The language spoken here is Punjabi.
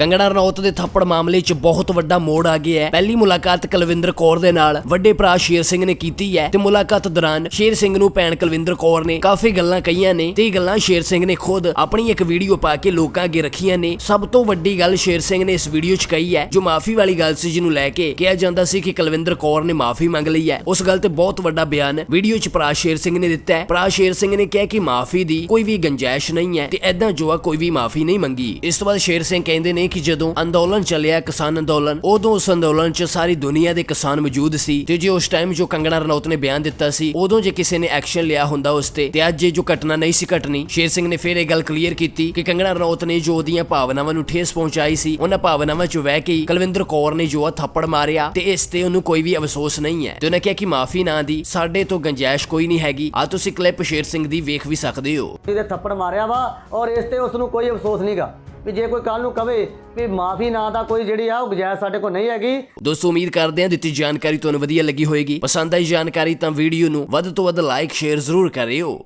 ਕੰਗਣਾ ਰਣੌਤ ਦੇ ਥੱਪੜ ਮਾਮਲੇ 'ਚ ਬਹੁਤ ਵੱਡਾ ਮੋੜ ਆ ਗਿਆ ਹੈ। ਪਹਿਲੀ ਮੁਲਾਕਾਤ ਕੁਲਵਿੰਦਰ ਕੌਰ ਦੇ ਨਾਲ ਵੱਡੇ ਭਰਾ ਸ਼ੇਰ ਸਿੰਘ ਨੇ ਕੀਤੀ ਹੈ ਤੇ ਮੁਲਾਕਾਤ ਦੌਰਾਨ ਸ਼ੇਰ ਸਿੰਘ ਨੂੰ ਭੈਣ ਕੁਲਵਿੰਦਰ ਕੌਰ ਨੇ ਕਾਫੀ ਗੱਲਾਂ ਕਹੀਆਂ ਨੇ ਤੇ ਇਹ ਗੱਲਾਂ ਸ਼ੇਰ ਸਿੰਘ ਨੇ ਖੁਦ ਆਪਣੀ ਇੱਕ ਵੀਡੀਓ ਪਾ ਕੇ ਲੋਕਾਂ ਅੱਗੇ ਰੱਖੀਆਂ ਨੇ। ਸਭ ਤੋਂ ਵੱਡੀ ਗੱਲ ਸ਼ੇਰ ਸਿੰਘ ਨੇ ਇਸ ਵੀਡੀਓ 'ਚ ਕਹੀ ਹੈ, ਜੋ ਮਾਫੀ ਵਾਲੀ ਗੱਲ ਸੀ ਜਿਹਨੂੰ ਲੈ ਕੇ ਕਿਹਾ ਜਾਂਦਾ ਸੀ ਕਿ ਕੁਲਵਿੰਦਰ ਕੌਰ ਨੇ ਮਾਫੀ ਮੰਗ ਲਈ ਹੈ। ਉਸ ਗੱਲ ਤੇ ਬਹੁਤ ਵੱਡਾ ਬਿਆਨ ਵੀਡੀਓ 'ਚ ਭਰਾ ਸ਼ੇਰ ਸਿੰਘ ਨੇ ਦਿੱਤਾ ਹੈ। ਭਰਾ ਸ਼ੇਰ ਸਿੰਘ ਨੇ ਕਿਹਾ ਕਿ ਮਾਫੀ ਦੀ ਕੋਈ ਵੀ ਗੰਜਾਇਸ਼ ਨਹੀਂ ਹੈ ਤੇ ਐਦਾਂ ਜੋ ਆ ਕੋਈ ਵੀ ਮਾਫੀ ਨਹੀਂ ਮੰਗੀ। ਇਸ ਤੋਂ ਬਾਅਦ ਸ਼ੇਰ ਸਿੰਘ ਕਹਿੰਦੇ ਨੇ ਕਿ ਜਦੋਂ ਅੰਦੋਲਨ ਚੱਲਿਆ ਕਿਸਾਨ ਅੰਦੋਲਨ, ਉਦੋਂ ਉਸ ਅੰਦੋਲਨ 'ਚ ਸਾਰੀ ਦੁਨੀਆ ਦੇ ਕਿਸਾਨ ਮੌਜੂਦ ਸੀ ਤੇ ਜੇ ਉਸ ਟਾਈਮ ਜੋ ਕੰਗਣਾ ਰਣੌਤ ਨੇ ਬਿਆਨ ਦਿੱਤਾ ਸੀ, ਉਦੋਂ ਜੇ ਕਿਸੇ ਨੇ ਐਕਸ਼ਨ ਲਿਆ ਹੁੰਦਾ ਉਸ ਤੇ ਤੇ ਅੱਜ ਇਹ ਜੋ ਘਟਨਾ ਨਹੀਂ ਸੀ ਘਟਣੀ, ਸ਼ੇਰ ਸਿੰਘ ਨੇ ਫਿਰ ਇਹ ਗੱਲ ਕਲੀਅਰ ਕੀਤੀ ਕਿ ਕੰਗਣਾ ਰਣੌਤ ਨੇ ਜੋ ਉਹਦੀਆਂ ਭਾਵਨਾਵਾਂ ਨੂੰ ਠੇਸ ਪਹੁੰਚਾਈ ਸੀ, ਉਹਨਾਂ ਭਾਵਨਾਵਾਂ 'ਚ ਵਹਿ ਕੇ ਹੀ ਕੁਲਵਿੰਦਰ ਕੌਰ ਨੇ ਜੋ ਆ ਥੱਪੜ ਮਾਰਿਆ ਤੇ ਇਸ ਤੇ ਉਹਨੂੰ ਕੋਈ ਵੀ ਅਫਸੋਸ ਨਹੀਂ ਹੈ। ਤੇ ਉਹਨੇ ਕਿਹਾ ਕਿ ਮਾਫੀ ਨਾ ਦੀ, ਸਾਡੇ ਤੋਂ ਗੰਜਾਇਸ਼ ਕੋਈ ਨਹੀਂ ਹੈਗੀ। ਆ ਤੁਸੀਂ ਕਲਿੱਪ ਸ਼ੇਰ ਸਿੰਘ ਦੀ ਵੇਖ ਵੀ ਸਕਦੇ ਹੋ। ਦੇ ਥੱਪੜ ਮਾਰਿਆ ਵਾ ਔਰ ਇਸ ਤੇ ਉਸ ਨੂੰ ਕੋਈ ਅਫਸੋਸ ਨਹੀਂਗਾ ਵੀ ਜੇ ਕੋਈ ਕੱਲ ਨੂੰ ਕਵੇ ਵੀ ਮਾਫੀ ਨਾ ਦਾ ਕੋਈ ਜਿਹੜੀ ਆ ਉਹ ਗੁਜਾਇਸ਼ ਸਾਡੇ ਕੋਲ ਨਹੀਂ ਹੈਗੀ। ਦੋਸਤੋ, ਉਮੀਦ ਕਰਦੇ ਹਾਂ ਦਿੱਤੀ ਜਾਣਕਾਰੀ ਤੁਹਾਨੂੰ ਵਧੀਆ ਲੱਗੀ ਹੋਵੇਗੀ ਪਸੰਦ ਆਈ ਜਾਣਕਾਰੀ ਤਾਂ ਵੀਡੀਓ ਨੂੰ ਵੱਧ ਤੋਂ ਵੱਧ ਲਾਈਕ ਸ਼ੇਅਰ ਜ਼ਰੂਰ ਕਰਿਓ।